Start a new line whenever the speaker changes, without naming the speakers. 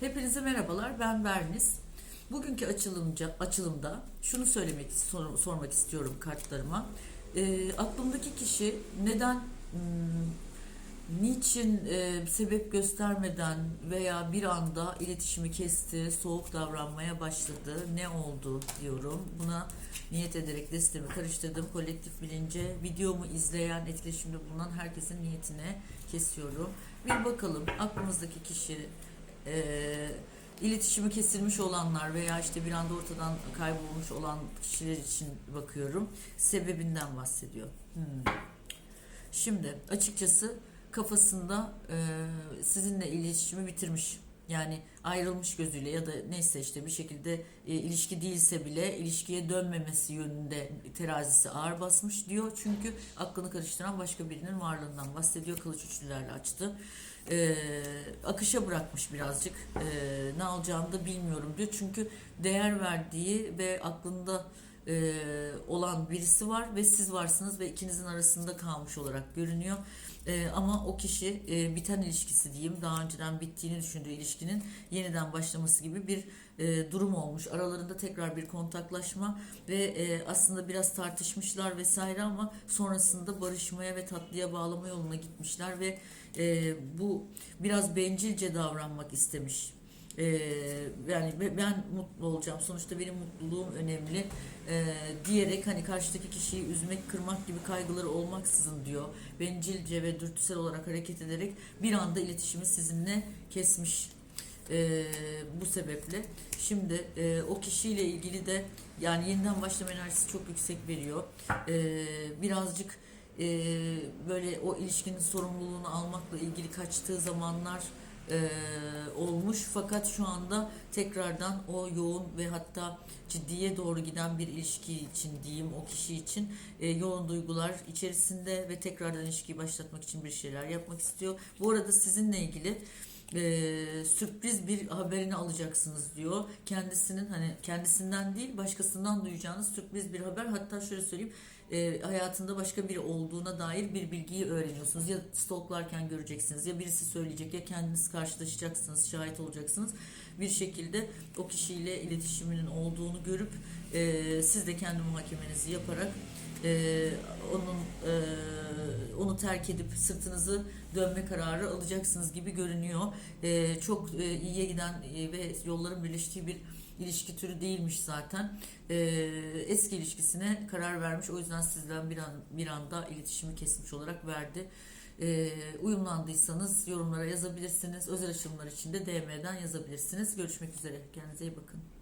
Hepinize merhabalar. Ben Berniz. Bugünkü açılımca, açılımda şunu söylemek sor- sormak istiyorum kartlarıma. Ee, aklımdaki kişi neden hmm, niçin e, sebep göstermeden veya bir anda iletişimi kesti, soğuk davranmaya başladı, ne oldu diyorum. Buna niyet ederek destemi karıştırdım. Kolektif bilince videomu izleyen, etkileşimde bulunan herkesin niyetine kesiyorum. Bir bakalım aklımızdaki kişi e, iletişimi kesilmiş olanlar veya işte bir anda ortadan kaybolmuş olan kişiler için bakıyorum. Sebebinden bahsediyor. Hmm. Şimdi açıkçası kafasında e, sizinle iletişimi bitirmiş. Yani ayrılmış gözüyle ya da neyse işte bir şekilde e, ilişki değilse bile ilişkiye dönmemesi yönünde terazisi ağır basmış diyor. Çünkü aklını karıştıran başka birinin varlığından bahsediyor. Kılıç üçlülerle açtı. E, akışa bırakmış birazcık. E, ne alacağını da bilmiyorum diyor. Çünkü değer verdiği ve aklında e, olan birisi var ve siz varsınız ve ikinizin arasında kalmış olarak görünüyor. E, ama o kişi e, biten ilişkisi diyeyim daha önceden bittiğini düşündüğü ilişkinin yeniden başlaması gibi bir e, durum olmuş. Aralarında tekrar bir kontaklaşma ve e, aslında biraz tartışmışlar vesaire ama sonrasında barışmaya ve tatlıya bağlama yoluna gitmişler ve e, bu biraz bencilce davranmak istemiş. Ee, yani be- ben mutlu olacağım. Sonuçta benim mutluluğum önemli ee, diyerek hani karşıdaki kişiyi üzmek, kırmak gibi kaygıları olmaksızın diyor. Bencilce ve dürtüsel olarak hareket ederek bir anda iletişimi sizinle kesmiş. Ee, bu sebeple şimdi e, o kişiyle ilgili de yani yeniden başlama enerjisi çok yüksek veriyor. Birazcık e, böyle o ilişkinin sorumluluğunu almakla ilgili kaçtığı zamanlar e, olmuş fakat şu anda tekrardan o yoğun ve hatta ciddiye doğru giden bir ilişki için diyeyim o kişi için e, yoğun duygular içerisinde ve tekrardan ilişkiyi başlatmak için bir şeyler yapmak istiyor. Bu arada sizinle ilgili e, sürpriz bir haberini alacaksınız diyor. Kendisinin hani kendisinden değil başkasından duyacağınız sürpriz bir haber. Hatta şöyle söyleyeyim e, hayatında başka biri olduğuna dair bir bilgiyi öğreniyorsunuz. Ya stalklarken göreceksiniz ya birisi söyleyecek ya kendiniz karşılaşacaksınız, şahit olacaksınız. Bir şekilde o kişiyle iletişiminin olduğunu görüp e, siz de kendi muhakemenizi yaparak e, onun e, onu terk edip sırtınızı dönme kararı alacaksınız gibi görünüyor. E, çok e, iyiye giden e, ve yolların birleştiği bir ilişki türü değilmiş zaten. E, eski ilişkisine karar vermiş. O yüzden sizden bir an bir anda iletişimi kesmiş olarak verdi. E, uyumlandıysanız yorumlara yazabilirsiniz. Özel açılımlar için de DM'den yazabilirsiniz. Görüşmek üzere. Kendinize iyi bakın.